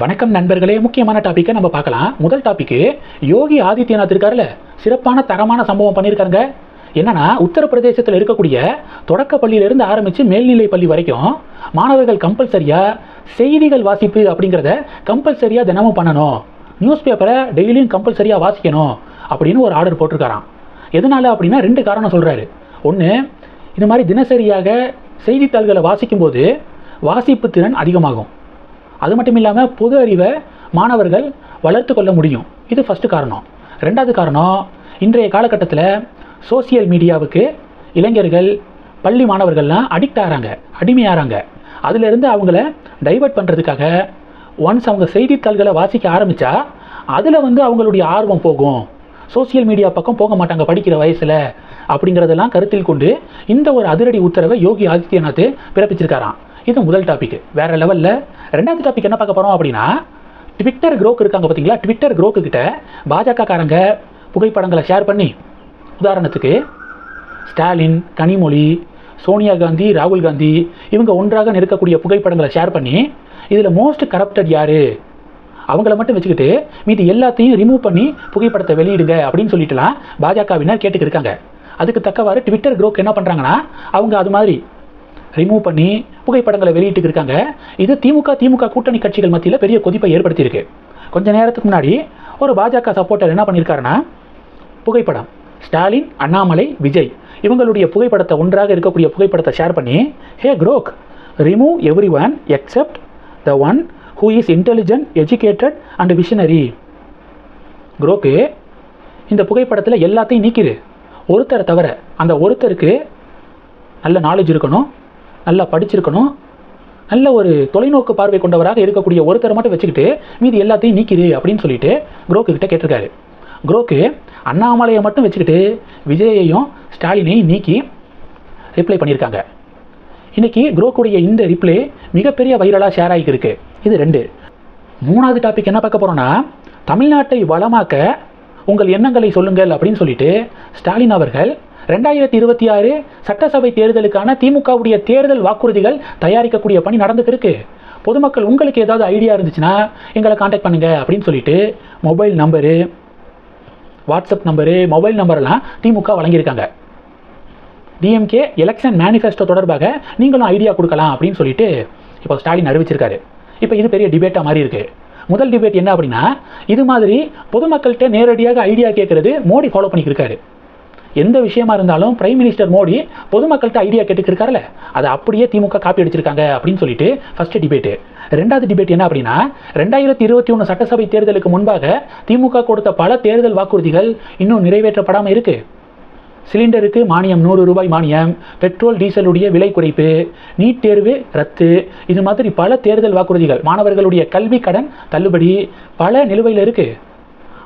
வணக்கம் நண்பர்களே முக்கியமான டாப்பிக்கை நம்ம பார்க்கலாம். முதல் டாபிக்கு யோகி ஆதித்யநாத் இருக்கார்ல சிறப்பான தரமான சம்பவம் பண்ணியிருக்காங்க என்னன்னா உத்தரப்பிரதேசத்தில் இருக்கக்கூடிய தொடக்க பள்ளியிலிருந்து ஆரம்பித்து மேல்நிலை பள்ளி வரைக்கும் மாணவர்கள் கம்பல்சரியாக செய்திகள் வாசிப்பு அப்படிங்கிறத கம்பல்சரியாக தினமும் பண்ணணும். நியூஸ் பேப்பரை டெய்லியும் கம்பல்சரியாக வாசிக்கணும் அப்படின்னு ஒரு ஆர்டர் போட்டிருக்காராம். எதனால அப்படின்னா ரெண்டு காரணம் சொல்கிறாரு ஒன்று இது மாதிரி தினசரியாக செய்தித்தாள்களை வாசிக்கும்போது வாசிப்பு திறன் அதிகமாகும். அது மட்டும் இல்லாமல் பொது அறிவை மாணவர்கள் வளர்த்து கொள்ள முடியும். இது ஃபஸ்ட்டு காரணம். ரெண்டாவது காரணம் இன்றைய காலகட்டத்தில் சோசியல் மீடியாவுக்கு இளைஞர்கள் பள்ளி மாணவர்கள்லாம் அடிக்ட் ஆகிறாங்க அடிமையாகிறாங்க அதிலிருந்து அவங்கள டைவர்ட் பண்ணுறதுக்காக ஒன்ஸ் அவங்க செய்தித்தாள்களை வாசிக்க ஆரம்பித்தா அதில் வந்து அவங்களுடைய ஆர்வம் போகும். சோசியல் மீடியா பக்கம் போக மாட்டாங்க படிக்கிற வயசில் அப்படிங்கிறதெல்லாம் கருத்தில் கொண்டு இந்த ஒரு அதிரடி உத்தரவை யோகி ஆதித்யநாத் பிறப்பிச்சிருக்காராம். இது முதல் டாபிக் வேற லெவலில் ரெண்டாவது டாபிக் என்ன பார்க்க போகிறோம் அப்படின்னா ட்விட்டர் குரோக் இருக்காங்க பார்த்தீங்களா? ட்விட்டர் குரோக்கு கிட்ட பாஜக காரங்க புகைப்படங்களை ஷேர் பண்ணி உதாரணத்துக்கு ஸ்டாலின் கனிமொழி சோனியா காந்தி ராகுல் காந்தி இவங்க ஒன்றாக நிற்கக்கூடிய புகைப்படங்களை ஷேர் பண்ணி இதில் மோஸ்ட் கரப்டட் யார்? அவங்கள மட்டும் வச்சுக்கிட்டு மீதி எல்லாத்தையும் ரிமூவ் பண்ணி புகைப்படத்தை வெளியிடுங்க அப்படின்னு சொல்லிட்டுலாம் பாஜகவினர் கேட்டுக்கிருக்காங்க அதுக்கு தக்கவாறு ட்விட்டர் குரோக் என்ன பண்ணுறாங்கன்னா அவங்க அது மாதிரி ரிமூவ் பண்ணி புகைப்படங்களை வெளியிட்டு இருக்காங்க. இது திமுக திமுக கூட்டணி கட்சிகள் மத்தியில் பெரிய கொதிப்பை ஏற்படுத்தியிருக்கு. கொஞ்ச நேரத்துக்கு முன்னாடி ஒரு பாஜக சப்போர்ட்டர் என்ன பண்ணியிருக்காருன்னா புகைப்படம். ஸ்டாலின் அண்ணாமலை விஜய் இவங்களுடைய புகைப்படத்தை ஒன்றாக இருக்கக்கூடிய புகைப்படத்தை ஷேர் பண்ணி hey Grok remove every one except the one who is intelligent educated and visionary Grok இந்த புகைப்படத்தில் எல்லாத்தையும் நீக்கிடு ஒருத்தரை தவிர அந்த ஒருத்தருக்கு நல்ல நாலேஜ் இருக்கணும். நல்லா படிச்சிருக்கணும். நல்ல ஒரு தொலைநோக்கு பார்வை கொண்டவராக இருக்கக்கூடிய ஒருத்தரை மட்டும் வச்சுக்கிட்டு மீதி எல்லாத்தையும் நீக்கிடு அப்படின்னு சொல்லிட்டு குரோக்கு கிட்ட கேட்டிருக்காரு. குரோக்கு அண்ணாமலையை மட்டும் வச்சுக்கிட்டு விஜயையும் ஸ்டாலினையும் நீக்கி ரிப்ளை பண்ணியிருக்காங்க. இன்னைக்கு குரோக்குடைய இந்த ரிப்ளை மிகப்பெரிய வைரலாக ஷேர் ஆகிருக்கு இது ரெண்டு. மூணாவது டாபிக் என்ன பார்க்க போகிறோன்னா தமிழ்நாட்டை வளமாக்க உங்கள் எண்ணங்களை சொல்லுங்கள் அப்படின்னு சொல்லிட்டு ஸ்டாலின் அவர்கள் ரெண்டாயிரத்தி இருபத்தி ஆறு சட்டசபை தேர்தலுக்கான திமுகவுடைய தேர்தல் வாக்குறுதிகள் தயாரிக்கக்கூடிய பணி நடந்துட்டு இருக்கு பொதுமக்கள் உங்களுக்கு ஏதாவது ஐடியா இருந்துச்சுன்னா எங்களை காண்டாக்ட் பண்ணுங்க அப்படின்னு சொல்லிட்டு mobile number WhatsApp number mobile நம்பர்லாம் திமுக வழங்கியிருக்காங்க. டிஎம்கே எலெக்ஷன் மேனிஃபெஸ்டோ தொடர்பாக நீங்களும் ஐடியா கொடுக்கலாம் அப்படின்னு சொல்லிட்டு இப்போ ஸ்டாலின் அறிவிச்சிருக்காரு. இப்போ இது பெரிய டிபேட்டாக மாறி இருக்கு. முதல் டிபேட் என்ன அப்படின்னா இது மாதிரி பொதுமக்கள்கிட்ட நேரடியாக ஐடியா கேட்கறது மோடி ஃபாலோ பண்ணிக்கிருக்காரு எந்த விஷயமா இருந்தாலும் பிரைம் மினிஸ்டர் மோடி பொதுமக்கள்கிட்ட ஐடியா கேட்டுக்கிருக்காருல்ல அதை அப்படியே திமுக காப்பி அடிச்சிருக்காங்க அப்படின்னு சொல்லிட்டு ஃபர்ஸ்ட் டிபேட்டு ரெண்டாவது டிபேட் என்ன அப்படின்னா ரெண்டாயிரத்தி இருபத்தி ஒன்று சட்டசபை தேர்தலுக்கு முன்பாக திமுக கொடுத்த பல தேர்தல் வாக்குறுதிகள் இன்னும் நிறைவேற்றப்படாமல் இருக்கு. சிலிண்டருக்கு மானியம் நூறு ரூபாய் மானியம் பெட்ரோல் டீசலுடைய விலை குறைப்பு நீட் தேர்வு ரத்து இது மாதிரி பல தேர்தல் வாக்குறுதிகள் மாணவர்களுடைய கல்வி கடன் தள்ளுபடி பல நிலுவையில் இருக்குது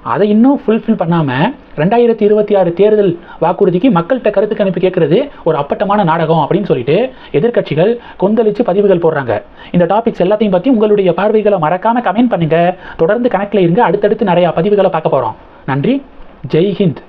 அதை இன்னும் ஃபுல்ஃபில் பண்ணாமல் ரெண்டாயிரத்தி இருபத்தி ஆறு தேர்தல் வாக்குறுதிக்கு மக்கள்கிட்ட கருத்து கணிப்பு கேட்கறது ஒரு அப்பட்டமான நாடகம் அப்படின்னு சொல்லிட்டு எதிர்க்கட்சிகள் கொந்தளிச்சு பதிவுகள் போடுறாங்க. இந்த டாபிக்ஸ் எல்லாத்தையும் பற்றி உங்களுடைய பார்வைகளை மறக்காமல் கமெண்ட் பண்ணுங்க. தொடர்ந்து கணக்கில் இருங்க. அடுத்தடுத்து நிறையா பதிவுகளை பார்க்க போகிறோம் நன்றி. ஜெய்ஹிந்த்.